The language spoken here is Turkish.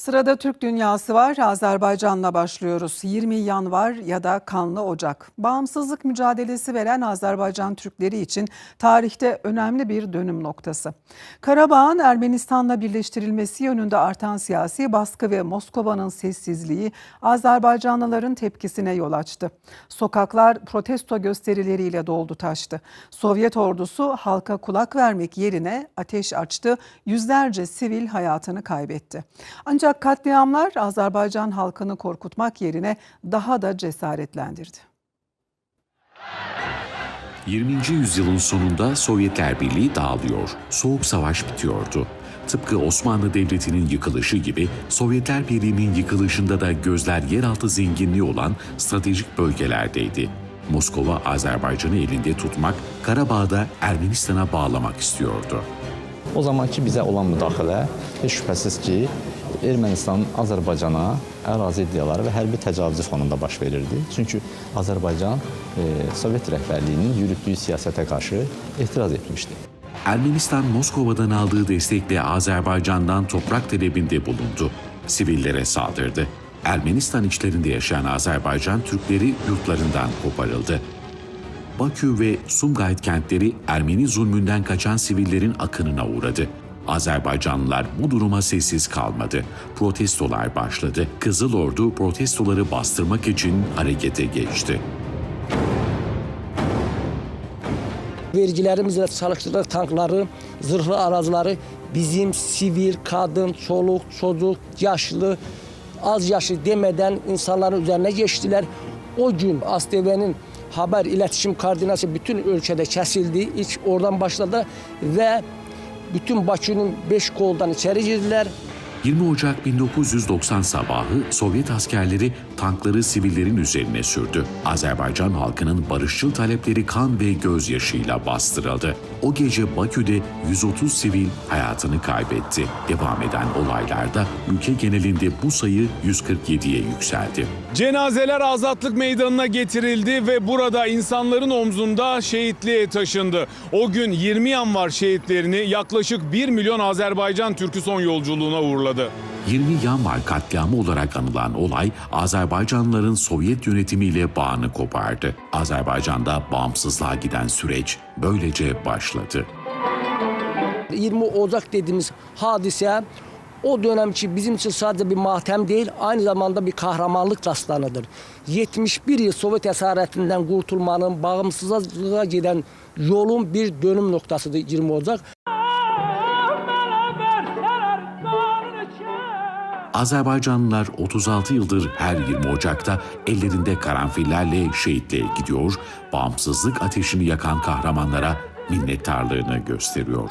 Sırada Türk dünyası var. Azerbaycan'la başlıyoruz. 20 yanvar ya da Kanlı Ocak. Bağımsızlık mücadelesi veren Azerbaycan Türkleri için tarihte önemli bir dönüm noktası. Karabağ'ın Ermenistan'la birleştirilmesi yönünde artan siyasi baskı ve Moskova'nın sessizliği Azerbaycanlıların tepkisine yol açtı. Sokaklar protesto gösterileriyle doldu taştı. Sovyet ordusu halka kulak vermek yerine ateş açtı. Yüzlerce sivil hayatını kaybetti. Ancak katliamlar Azerbaycan halkını korkutmak yerine daha da cesaretlendirdi. 20. yüzyılın sonunda Sovyetler Birliği dağılıyor. Soğuk Savaş bitiyordu. Tıpkı Osmanlı Devleti'nin yıkılışı gibi Sovyetler Birliği'nin yıkılışında da gözler yeraltı zenginliği olan stratejik bölgelerdeydi. Moskova Azerbaycan'ı elinde tutmak, Karabağ'da Ermenistan'a bağlamak istiyordu. O zamanki bizə olan müdaxilə heç şübhəsiz ki, Ermənistanın Azərbaycana ərazi iddiaları və hərbi təcavüzü fonunda baş verirdi. Çünki Azərbaycan e, Sovet rəhbərliyinin yürütdüyü siyasətə qarşı etiraz etmişdi. Ermenistan Moskova'dan aldığı destekle Azerbaycan'dan toprak talebinde bulundu. Sivillere saldırdı. Ermenistan içlerinde yaşayan Azerbaycan Türkleri yurtlarından koparıldı. Bakü ve Sumgayit kentleri Ermeni zulmünden kaçan sivillerin akınına uğradı. Azerbaycanlılar bu duruma sessiz kalmadı. Protestolar başladı. Kızıl Ordu protestoları bastırmak için harekete geçti. Vergilerimizle çalıştırdığı tankları, zırhlı arazileri bizim sivil, kadın, çoluk, çocuk, yaşlı, az yaşlı demeden insanların üzerine geçtiler. O gün ASTV'nin haber iletişim koordinası bütün ülkede kesildi. İlk oradan başladı ve bütün Bakü'nün beş koldan içeri girdiler. 20 Ocak 1990 sabahı Sovyet askerleri tankları sivillerin üzerine sürdü. Azerbaycan halkının barışçıl talepleri kan ve gözyaşıyla bastırıldı. O gece Bakü'de 130 sivil hayatını kaybetti. Devam eden olaylarda ülke genelinde bu sayı 147'ye yükseldi. Cenazeler Azatlık Meydanı'na getirildi ve burada insanların omzunda şehitliğe taşındı. O gün 20 yanvar şehitlerini yaklaşık 1 milyon Azerbaycan Türk'ü son yolculuğuna uğurladı. 20 Yanvar katliamı olarak anılan olay Azerbaycanlıların Sovyet yönetimiyle bağını kopardı. Azerbaycan'da bağımsızlığa giden süreç böylece başladı. 20 Ocak dediğimiz hadise o dönemki bizim için sadece bir matem değil, aynı zamanda bir kahramanlık dastanıdır. 71 yıl Sovyet esaretinden kurtulmanın, bağımsızlığa giden yolun bir dönüm noktasıdır 20 Ocak. Azerbaycanlılar 36 yıldır her 20 Ocak'ta ellerinde karanfillerle şehitliğe gidiyor, bağımsızlık ateşini yakan kahramanlara minnettarlığını gösteriyor.